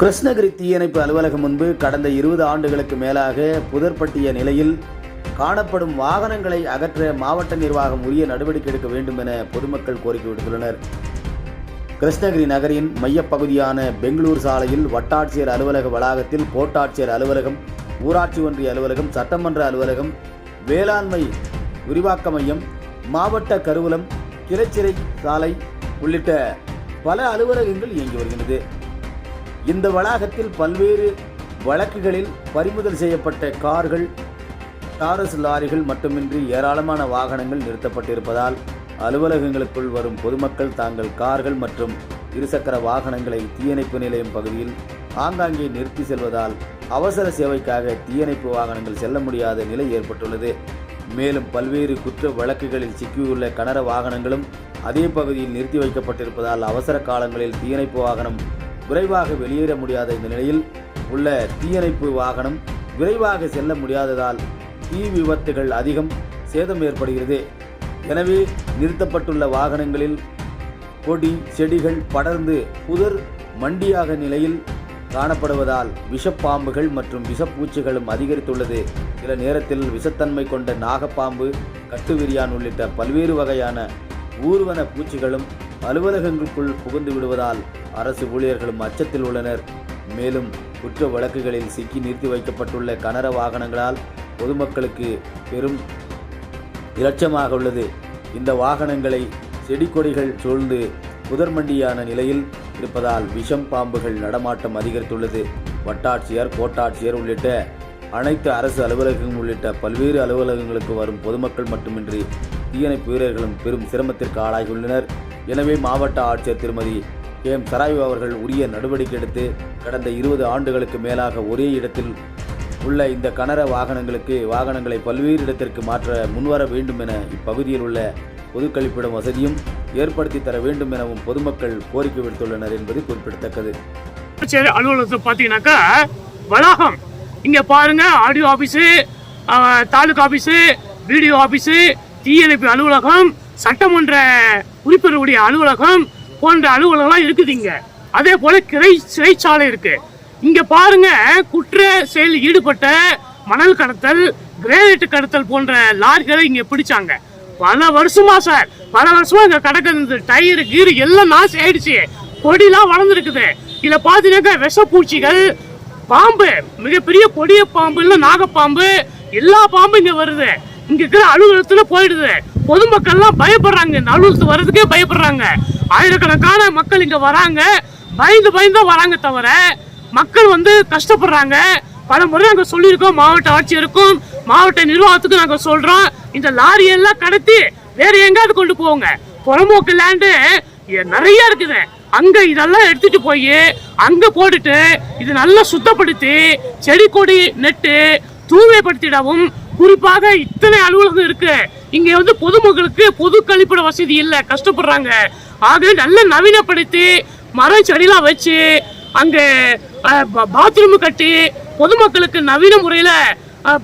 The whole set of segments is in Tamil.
கிருஷ்ணகிரி தீயணைப்பு அலுவலகம் முன்பு கடந்த இருபது ஆண்டுகளுக்கு மேலாக புதர்பட்டிய நிலையில் காணப்படும் வாகனங்களை அகற்ற மாவட்ட நிர்வாகம் உரிய நடவடிக்கை எடுக்க வேண்டும் என பொதுமக்கள் கோரிக்கை விடுத்துள்ளனர். கிருஷ்ணகிரி நகரின் மையப்பகுதியான பெங்களூர் சாலையில் வட்டாட்சியர் அலுவலக வளாகத்தில் கோட்டாட்சியர் அலுவலகம் ஊராட்சி ஒன்றிய அலுவலகம் சட்டமன்ற அலுவலகம் வேளாண்மை விரிவாக்க மையம் மாவட்ட கருவூலம் கிளைச்சிறை சாலை உள்ளிட்ட பல அலுவலகங்கள் இயங்கி வருகிறது இந்த வளாகத்தில் பல்வேறு வழக்குகளில் பறிமுதல் செய்யப்பட்ட கார்கள் டாரஸ் லாரிகள் மட்டுமின்றி ஏராளமான வாகனங்கள் நிறுத்தப்பட்டிருப்பதால் அலுவலகங்களுக்குள் வரும் பொதுமக்கள் தாங்கள் கார்கள் மற்றும் இருசக்கர வாகனங்களை தீயணைப்பு நிலையம் பகுதியில் ஆங்காங்கே நிறுத்தி செல்வதால் அவசர சேவைக்காக தீயணைப்பு வாகனங்கள் செல்ல முடியாத நிலை ஏற்பட்டுள்ளது. மேலும் பல்வேறு குற்ற வழக்குகளில் சிக்கியுள்ள கனர வாகனங்களும் அதே பகுதியில் நிறுத்தி வைக்கப்பட்டிருப்பதால் அவசர காலங்களில் தீயணைப்பு வாகனம் விரைவாக வெளியேற முடியாத இந்த நிலையில் உள்ள தீயணைப்பு வாகனம் விரைவாக செல்ல முடியாததால் தீ விபத்துகள் அதிகம் சேதம் ஏற்படுகிறது. எனவே நிறுத்தப்பட்டுள்ள வாகனங்களில் கொடி செடிகள் படர்ந்து புதர் மண்டியாக நிலையில் காணப்படுவதால் விஷப்பாம்புகள் மற்றும் விஷப்பூச்சிகளும் அதிகரித்துள்ளது. சில நேரத்தில் விஷத்தன்மை கொண்ட நாகப்பாம்பு கட்டுவிரியான் உள்ளிட்ட பல்வேறு வகையான ஊர்வன பூச்சிகளும் அலுவலகங்களுக்குள் புகுந்து விடுவதால் அரசு ஊழியர்களும் அச்சத்தில் உள்ளனர். மேலும் குற்ற வழக்குகளில் சிக்கி நிறுத்தி வைக்கப்பட்டுள்ள கனர வாகனங்களால் பொதுமக்களுக்கு பெரும் இலட்சமாக உள்ளது. இந்த வாகனங்களை செடி கொடிகள் சூழ்ந்து புதர்மண்டியான நிலையில் இருப்பதால் விஷம் பாம்புகள் நடமாட்டம் அதிகரித்துள்ளது. வட்டாட்சியர் கோட்டாட்சியர் உள்ளிட்ட அனைத்து அரசு அலுவலகங்கள் உள்ளிட்ட பல்வேறு அலுவலகங்களுக்கு வரும் பொதுமக்கள் மட்டுமின்றி தீயணைப்பு வீரர்களும் பெரும் சிரமத்திற்கு ஆளாகியுள்ளனர். எனவே மாவட்ட ஆட்சியர் திருமதி கே எம் சராயு அவர்கள் உரிய நடவடிக்கை எடுத்து கடந்த இருபது ஆண்டுகளுக்கு மேலாக ஒரே இடத்தில் உள்ள இந்த கனர வாகனங்களுக்கு வாகனங்களை பல்வேறு இடத்திற்கு மாற்ற முன்வர வேண்டும் என இப்பகுதியில் உள்ள பொது கழிப்பிடம் வசதியும் ஏற்படுத்தி தர வேண்டும் எனவும் பொதுமக்கள் கோரிக்கை விடுத்துள்ளனர் என்பது குறிப்பிடத்தக்கது. அலுவலகத்தை பார்த்தீங்கன்னாக்கா வளாகம். இங்கே பாருங்க ஆடியோ ஆஃபீஸு தாலுகா ஆஃபீஸு வீடியோ ஆஃபீஸு தீயணைப்பு அலுவலகம் சட்டமன்ற உறுப்பினருடைய அலுவலகம் போன்ற அலுவலகம்லாம் இருக்குது இங்கே. அதே போல் கிளை சிறைச்சாலை இருக்கு. இங்கே பாருங்க குற்ற செயலில் ஈடுபட்ட மணல் கடத்தல் கிரேனைட் கடத்தல் போன்ற லாரிகளை இங்கே பிடிச்சாங்க. பல வருஷமா சார். பல வருஷமா இங்க கிடக்குது டயரு கீரு எல்லாம் நாசம் ஆயிடுச்சு. கொடிலாம் வளர்ந்துருக்குது. இதுல பாத்தீங்கன்னாக்கா விஷப்பூச்சிகள் பாம்பு மிகப்பெரிய கொடிய பாம்பு இல்லை நாகப்பாம்பு எல்லா பாம்பும் இங்க வருது. இங்க இருக்கிற அலுவலகத்துல போயிடுது. பொதுமக்கள்லாம் பயப்படுறாங்க. இந்த அலுவலகத்து வர்றதுக்கே பயப்படுறாங்க. ஆயிரக்கணக்கான மக்கள் இங்க வராங்க. பயந்து பயந்து தான் வராங்க தவிர மக்கள் வந்து கஷ்டப்படுறாங்க. பல முறை நாங்கள் சொல்லியிருக்கோம். மாவட்ட ஆட்சியருக்கும் மாவட்ட நிர்வாகத்துக்கும் நாங்கள் சொல்கிறோம் இந்த லாரியெல்லாம் கடத்தி வேற எங்காவது கொண்டு போங்க. புறம்போக்கு லேண்டு நிறைய இருக்குது அங்க இதெல்லாம் எடுத்துட்டு போய் அங்க போட்டுட்டு இது நல்லா சுத்தப்படுத்தி செடி கொடி நெட்டு தூய்மைப்படுத்திடவும் குறிப்பாக இத்தனை அலுவலகம் இருக்கு. இங்க வந்து பொதுமக்களுக்கு பொது கழிப்பிட வசதி இல்லை கஷ்டப்படுறாங்க. ஆக நல்ல நவீனப்படுத்தி மரம் செடியெல்லாம் வச்சு அங்க பாத்ரூம் கட்டி பொதுமக்களுக்கு நவீன முறையில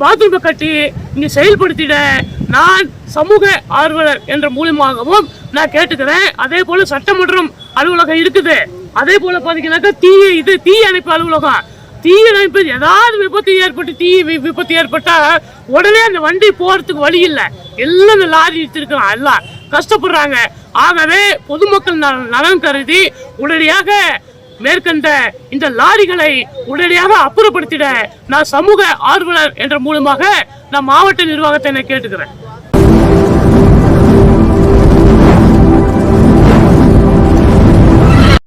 பாத்ரூம் கட்டி இங்கே செயல்படுத்திட நான் சமூக ஆர்வலர் என்ற மூலியமாகவும் நான் கேட்டுக்கிறேன். அதே போல சட்டமன்றம் அலுவலகம் இருக்குது. அதே போல பாத்தீங்கன்னாக்கா தீ இது தீ அணைப்பு அலுவலகம். தீ அணைப்பு ஏதாவது விபத்து ஏற்பட்டு தீ வி- விபத்து ஏற்பட்டா உடனே அந்த வண்டி போறதுக்கு வழி இல்லை. எல்லாம் இந்த லாரி எடுத்திருக்கிறான் எல்லாம் கஷ்டப்படுறாங்க. ஆகவே பொதுமக்கள் நல- நலன் கருதி உடனடியாக மேற்கண்ட இந்த லாரிகளை உடனடியாக அப்புறப்படுத்திட நான் சமூக ஆர்வலர் என்ற மூலமாக நான் மாவட்ட நிர்வாகத்தை நான் கேட்டுக்கிறேன்.